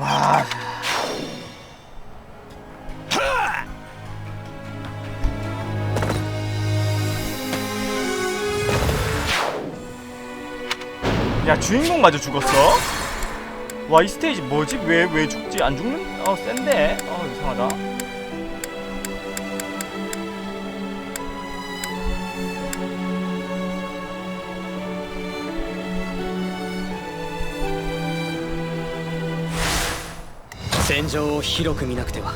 와. 야 주인공 마저 죽었어? 와 이 스테이지 뭐지? 왜 왜 죽지? 안 죽는? 어 센데? 어 이상하다. 戦場を広く見なくては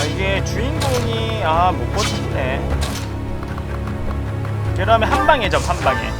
아 이게 주인공이 아 못 버티네. 그러면 한 방에 접 한 방에.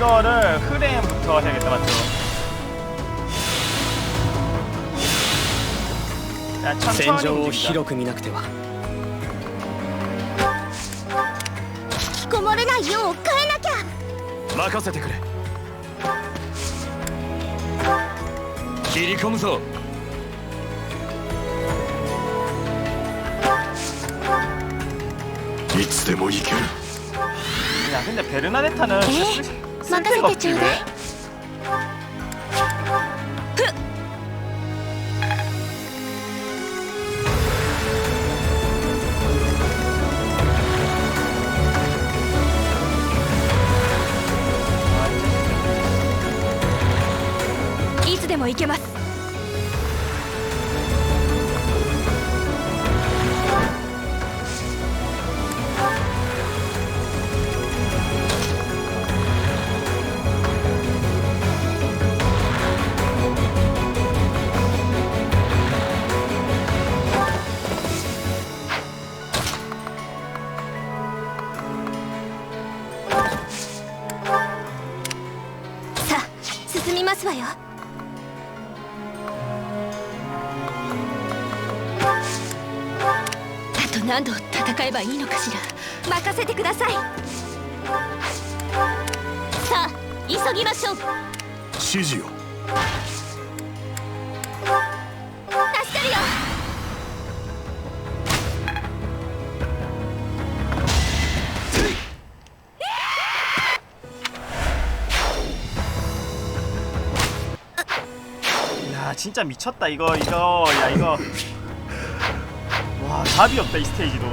이거를 흐레임부터 해야겠다 맞죠 야 戦 천천히 場を 움직이자 広く見なくては 引きこもれないよう変えなきゃ任せてくれ切り込むぞいつでも行ける 야 근데 베르나데타는 에? 쓸- 쓸 막아서 데가 없 えばいいのかしら任せてくださいさあ急ぎましょう指示を助かるよ 야 진짜 미쳤다 이거 이거 야 이거 와 답이 없다 이 스테이지도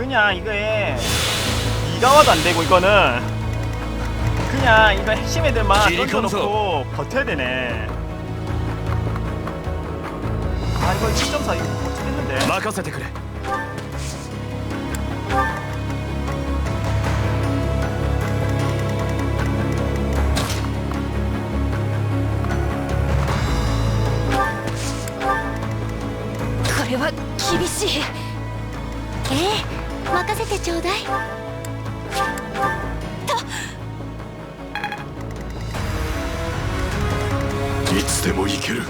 그냥 이거에 이가와도 안 되고 이거는 그냥 이거 핵심 애들만 던져놓고 버텨야 되네. 아 이거 1.4 이거 버텨겠는데. 마카세테 그래. うだい。いつでも行ける。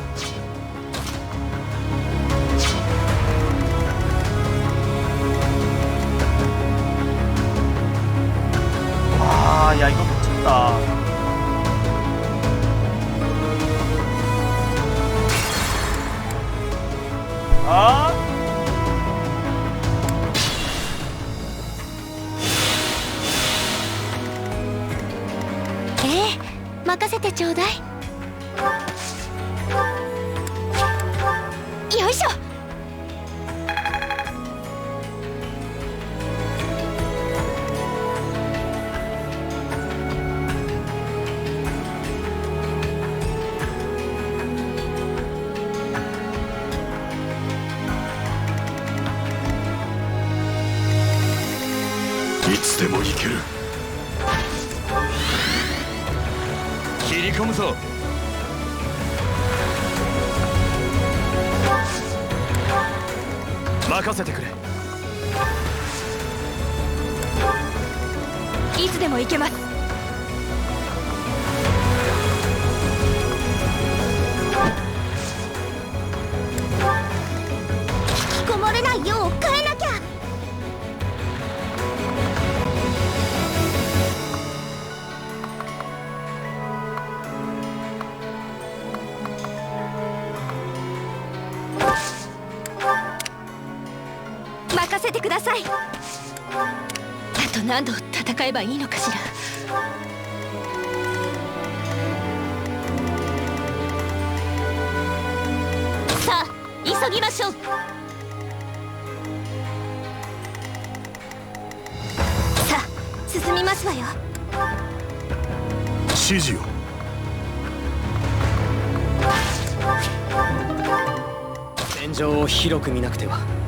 いつでも行ける。切り込むぞ。任せてくれ。いつでも行けます。引きこもれないよ何度戦えばいいのかしら。さあ急ぎましょう。さあ進みますわよ。指示を。戦場を広く見なくては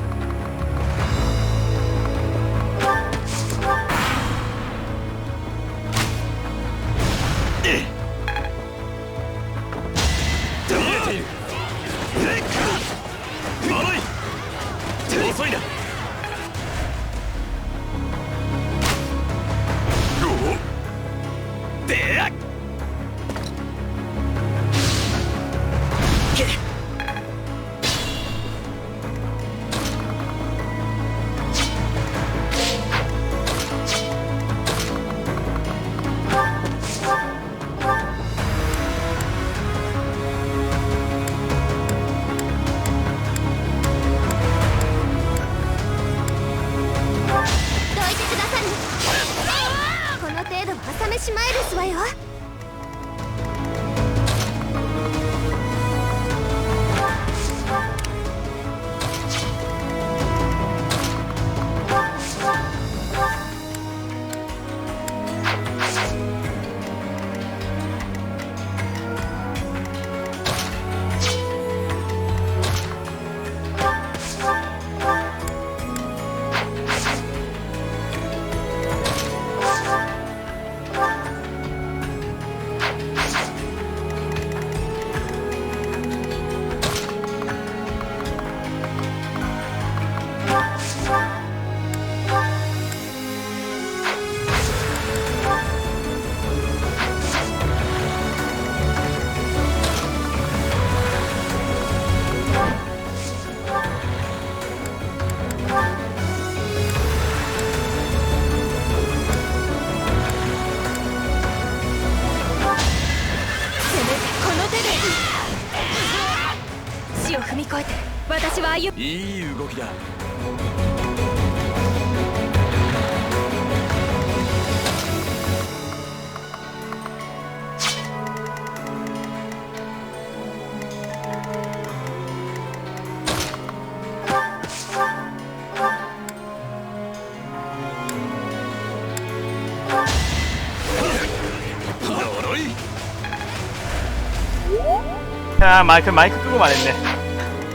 야 마이크 마이크 끄고 말했네.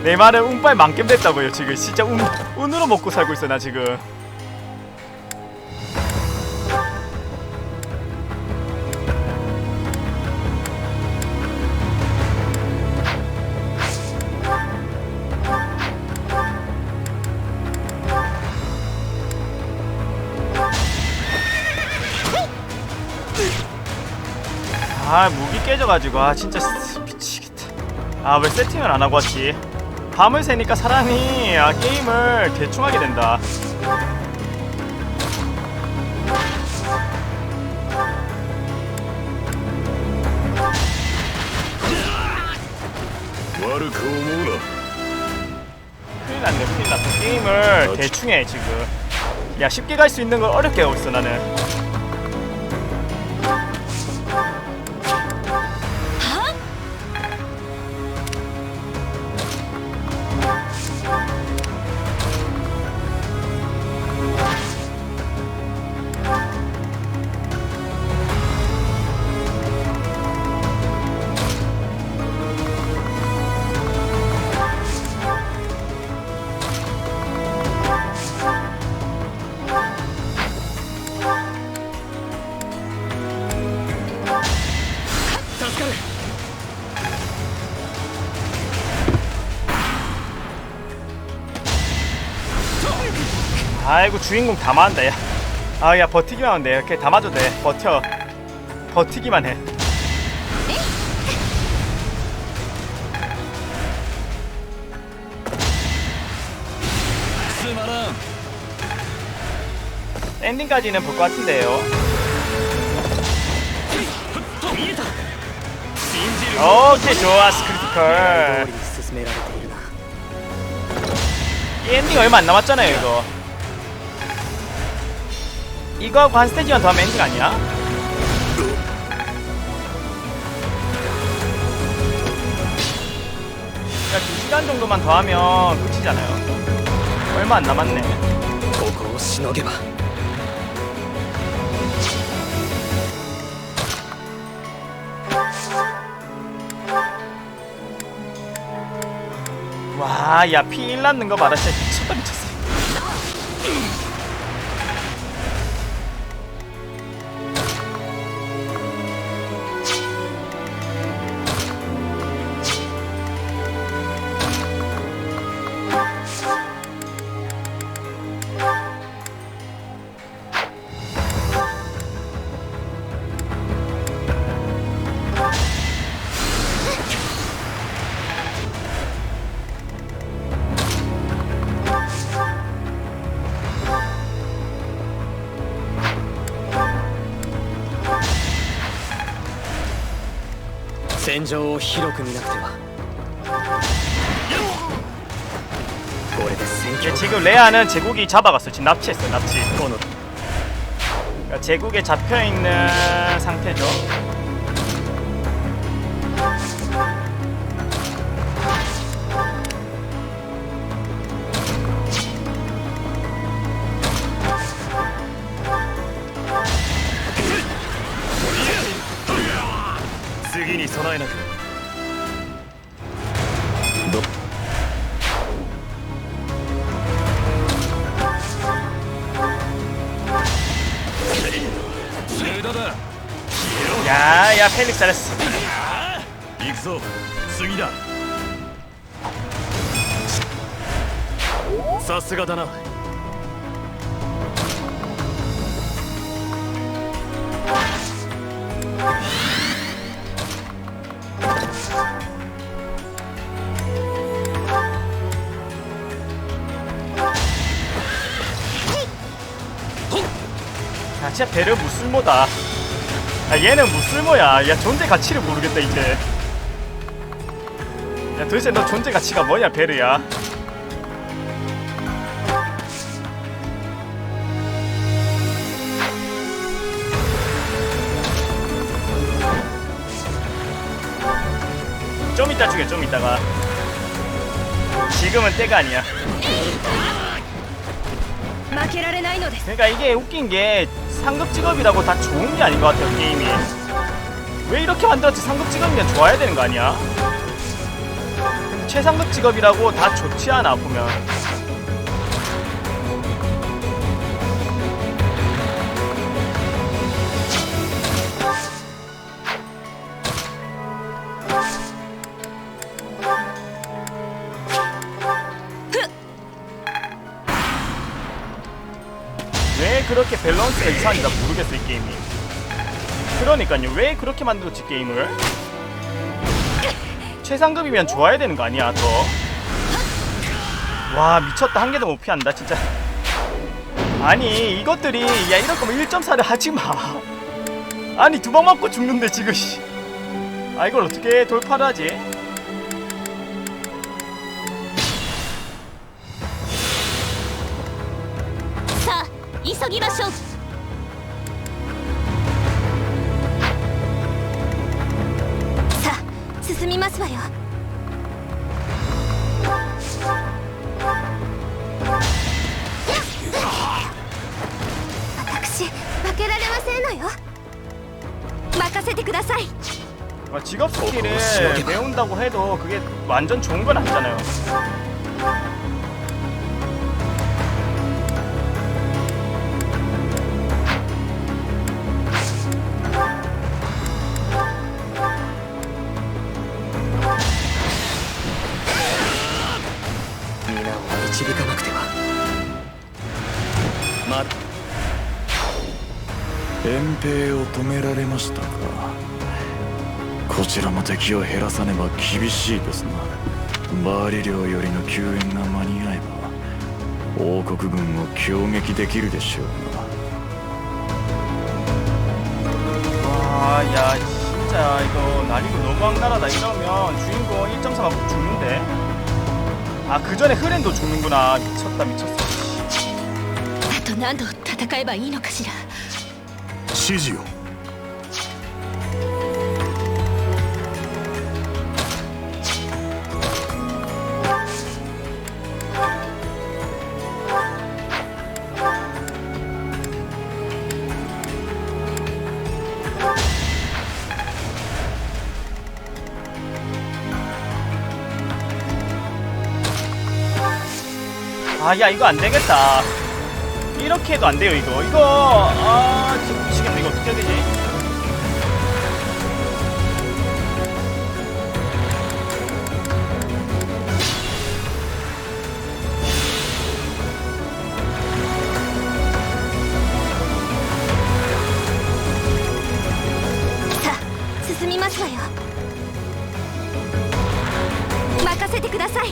내 말은 운빨 만겜 됐다고요 지금. 진짜 운, 운으로 먹고 살고 있어 나 지금. 아 무기 깨져가지고. 아 진짜 아 왜 세팅을 안 하고 왔지? 밤을 새니까 사람이 아, 게임을 대충 하게 된다. 큰일 났네 큰일 났어. 게임을 대충 해 지금. 야 쉽게 갈 수 있는 걸 어렵게 하고 있어 나는. 아이고 주인공 다 맞는다 아, 야. 아야 버티기만 하면 돼. 이렇게 다 맞아도 돼. 버텨. 버티기만 해. 엔딩까지는 볼 것 같은데요. 오케이 좋았어 크리티컬. 이 엔딩 얼마 안 남았잖아요 이거. 이거하고 한 스테이지만 더 하면 엔딩 아니야? 야, 두 시간 정도만 더 하면 끝이잖아요. 얼마 안 남았네. 도구를 시너게봐. 와, 야, 피 일 났는 거 봐라. 진짜 미쳤다, 미쳤어. 戦場を広く見なくてはこれで戦 예, 況 지금 레아는 제국이 잡아갔어. 지금 납치했어, 납치. この 그러니까 제국에 잡혀 있는 상태죠. " 備えなければ。いややフェニクスです。行くぞ。次だ。さすがだな。 진짜 배려 무쓸모다. 아 얘는 무쓸모야. 야 존재 가치를 모르겠다 이제. 야 도대체 너 존재 가치가 뭐냐 베르야? 좀 이따 죽여 좀 이따가. 지금은 때가 아니야. 그러니까 이게 웃긴 게 상급 직업이라고 다 좋은 게 아닌 것 같아요 게임이. 왜 이렇게 만들었지? 상급 직업이면 좋아야 되는 거 아니야? 최상급 직업이라고 다 좋지 않아 보면 밸런스가 이상한지 나 모르겠어 이 게임이. 그러니까요. 왜 그렇게 만들었지 게임을? 최상급이면 좋아야 되는 거 아니야 더 와 미쳤다. 한 개도 못 피한다 진짜. 아니 이것들이 야 이럴 거면 1.4를 하지마. 아니 두 방 맞고 죽는데 지금 씨. 아 이걸 어떻게 돌파를 하지? 進みますわよ私負けられませんのよ任せてください 아, 직업 스킬을 어, 심하게 봐. 배운다고 해도 그게 완전 좋은 건 아니잖아요 止められましたかこちらも敵を減らさねば厳しいですなバーリ領よりの救援が間に合えば王国軍を攻撃できるでしょうが 와, 야, 진짜 이거 난이도 너무 악랄하다. 이러면 주인공 1.4 맞고 죽는데. 아, 그 전에 흐렌도 죽는구나. 미쳤다, 미쳤어. あと何度戦えばいいのかしら指示を。 아, 야, 이거 안 되겠다. 이렇게 해도 안 돼요, 이거. 이거, 아, 진짜 미치겠네. 이거 어떻게 해야 되지? 자進みますわよ任せてください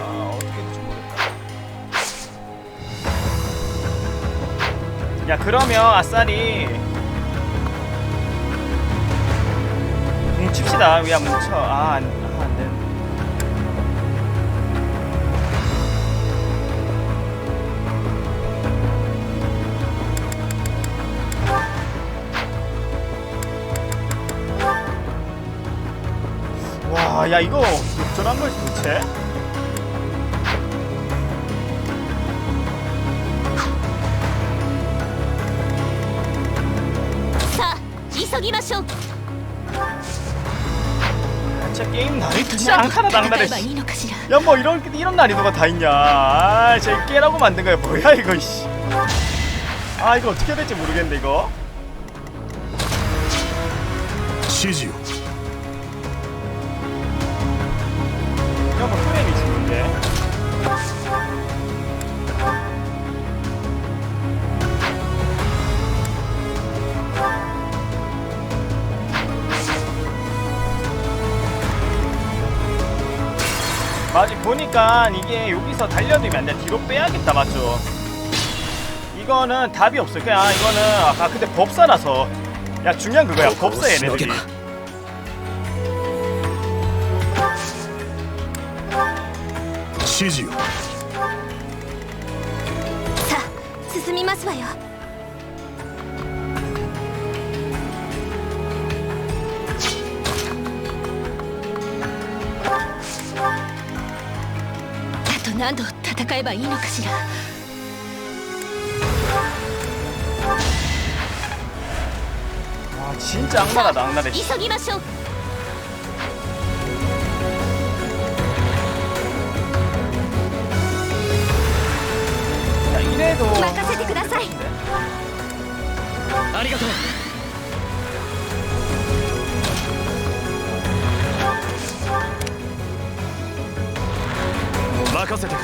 야, 그러면 아싸리 뭉칩시다. 야, 뭉쳐. 아, 안, 아, 안 되는데. 와, 야, 이거 역전한 거지, 도대체? 急ぎましょう 진짜 게임 난이도 あと 진짜 何度 앙카나 戦 낭나래 えばいいのかしら 야 뭐 이런 이런 난이도가 다 있냐 아 진짜 깨라고 만든 거야 뭐야 이거 씨. 아 이거 어떻게 해야 될지 모르겠네 이거 指示を 맞지 보니까 이게 여기서 달려들면 안돼 뒤로 빼야겠다 맞죠 이거는 답이 없어 그냥 이거는 아까 근데 법사라서 야 중요한 그거야 법사 얘네들이 신호기다. 指示をさあ進みますわよ 何度戦えばいいのかしら 아 진짜 악랄하다 악랄해 急ぎましょう 야 이래도 任せてくださいありがとう 任せてく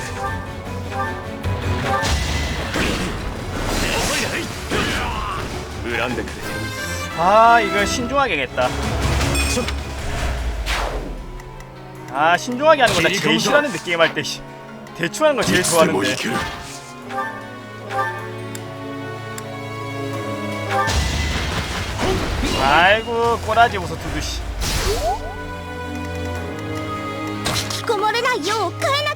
れ恨んでくれ 아 이거 신중하게 하겠다 아 신중하게 하는 거 나 제일 싫어하는데 게임할 때 씨. 대충 하는 거 제일 いつでも 좋아하는데 行ける 아이고 꼬라지 웃어 두두씨 引きこもれないよう変えな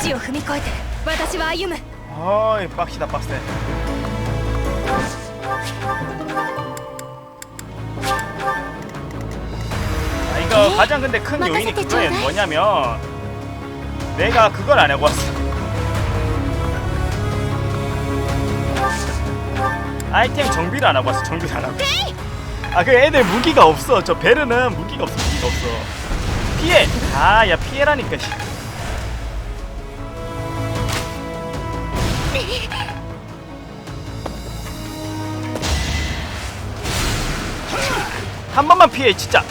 死を踏み越えて私は歩む 어이 빡시다 빡세 아, 이거 네? 가장 근데 큰 요인이 막았을 때 그거예요 좋아해. 뭐냐면 내가 그걸 안 하고 왔어 아이템 정비를 안 하고 왔어 정비를 안 하고 아 그 애들 무기가 없어 저 베르는 무기가 없어 무기가 없어 피해 아 야 피해라니까 씨. 한 번만 피해 진짜.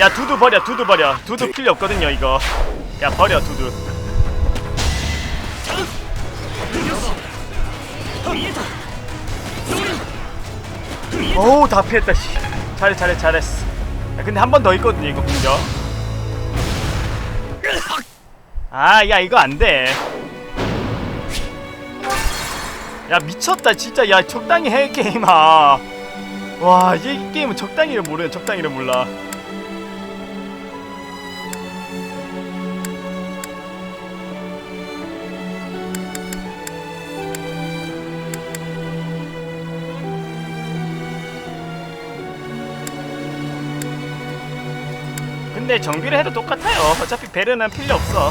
야 두두 버려 두두 버려. 두두 필요 없거든요 이거. 야 버려 두두. 어우 다 피했다 씨. 잘해 잘해 잘했어. 야 근데 한 번 더 있거든요 이거 공격. 아 야 이거 안돼. 야 미쳤다 진짜. 야 적당히 해 게임아. 와이 게임은 적당히를 모르네. 적당히를 몰라. 근데 정비를 해도 똑같아요. 어차피 베르는 필요 없어.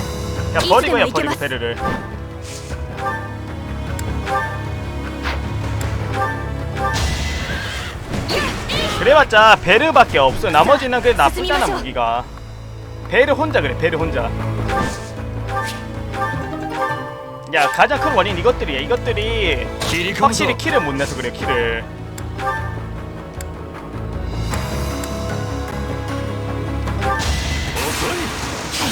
야 버리고 야 버리고 베르를 그래봤자 베르밖에 없어 나머지는 그래 나쁘잖아 스미마숑. 무기가 베르 혼자 그래 베르 혼자 야 가장 큰 원인 이것들이야 이것들이 切り込むぞ 확실히 키를 못 내서 그래 키를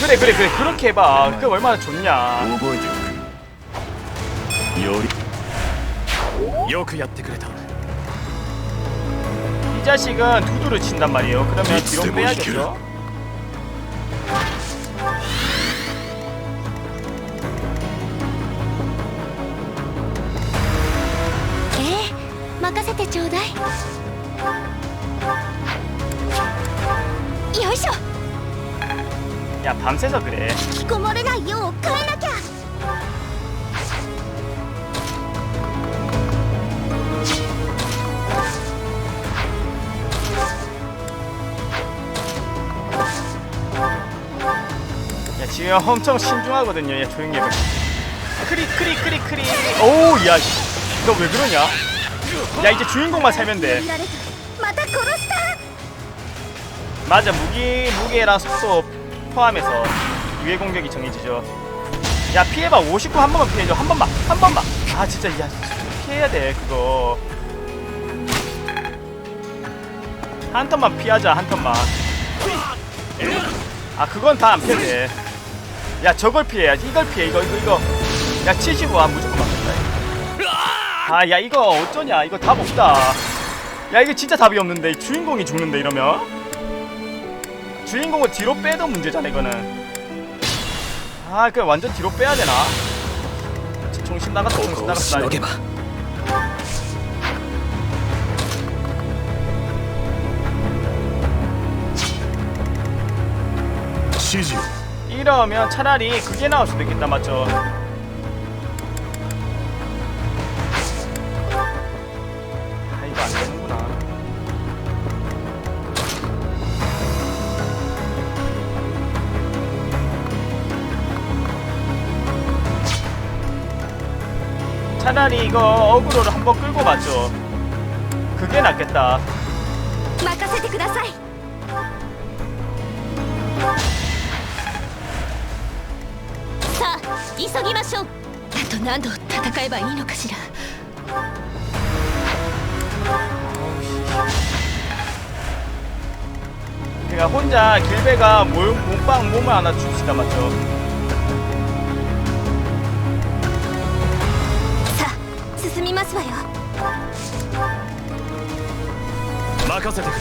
그래 그래 그래 그렇게 해봐 그 얼마나 좋냐 覚えておくよりよくやってくれた 이 자식은 두두를 친단 말이에요 그러면 뒤로 네, 빼야겠죠ええ任せてちょうだいよいしょ 야 밤새서 그래 引きこもれないよう変え 지금 엄청 신중하거든요. 얘 조용히 해봐. 크리 크리 크리 크리. 오, 야너 왜 그러냐? 야 이제 주인공만 살면 돼. 맞아 무기 무게랑 속도 포함해서 유해 공격이 정해지죠. 야 피해봐. 59 한 번만 피해줘. 한 번만 한 번만. 아 진짜 야 피해야 돼 그거. 한 턴만 피하자 한 턴만. 아 그건 다 안 피해 야 저걸 피해야지. 이걸 피해 이거 이거 이거. 야 75아 무조건 맞는다 아야 이거 어쩌냐? 이거 답 없다. 야 이게 진짜 답이 없는데 주인공이 죽는데 이러면? 주인공을 뒤로 빼던 문제잖아 이거는. 아 그냥 완전 뒤로 빼야 되나? 정신 나갔다 정신 나갔어 여기봐 시즈 이러면 차라리 그게 나올 수도 있겠다 맞죠 아 이거 안 되는구나 차라리 이거 어그로를 한번 끌고 맞죠 그게 낫겠다 任せてください 急ぎましょうあと何度戦えばいいのかしら 그러니까 혼자 길배가 몸, 몸빵 몸을 하나 줍시다 맞죠 さあ進みますわよ任せてくれ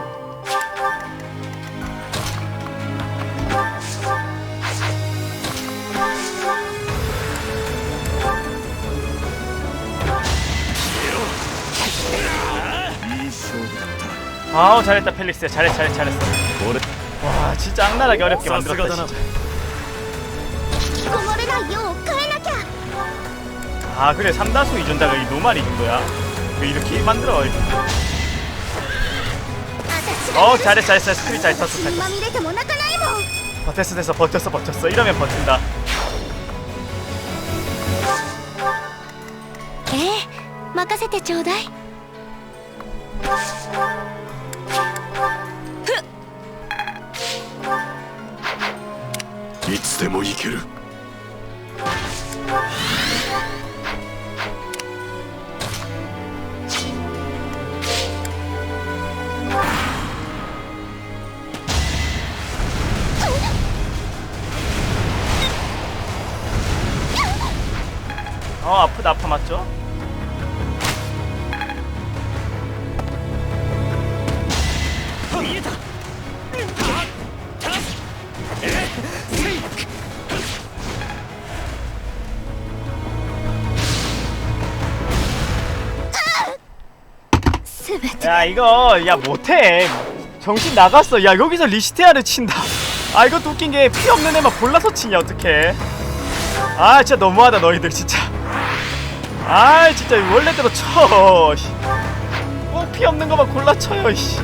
아우 잘했다 펠릭스 잘했어 잘했어 잘했어 た俺 와 진짜 악랄하게 어렵게 만들었다 사스가다나. 진짜 こぼれないよう変えなきゃ 아 그래 삼다수 이전자가 이 노말이 이긴 거야 왜 이렇게 만들어 私 어 잘했어 잘했어 스크린 잘 탔어 잘 血ま 탔어 みれても泣かないもん 버텼어 됐어 버텼어 버텼어 이러면 버틴다 ええ任せてちょうだい いつでも行ける 어 아프다 아파 맞죠? 야 이거 야 못해. 정신 나갔어. 야 여기서 리시테아를 친다. 아 이것도 웃긴 게 피 없는 애만 골라서 치냐 어떡해. 아 진짜 너무하다 너희들 진짜. 아 진짜 원래대로 쳐꼭피 없는 거만 골라 쳐요 씨.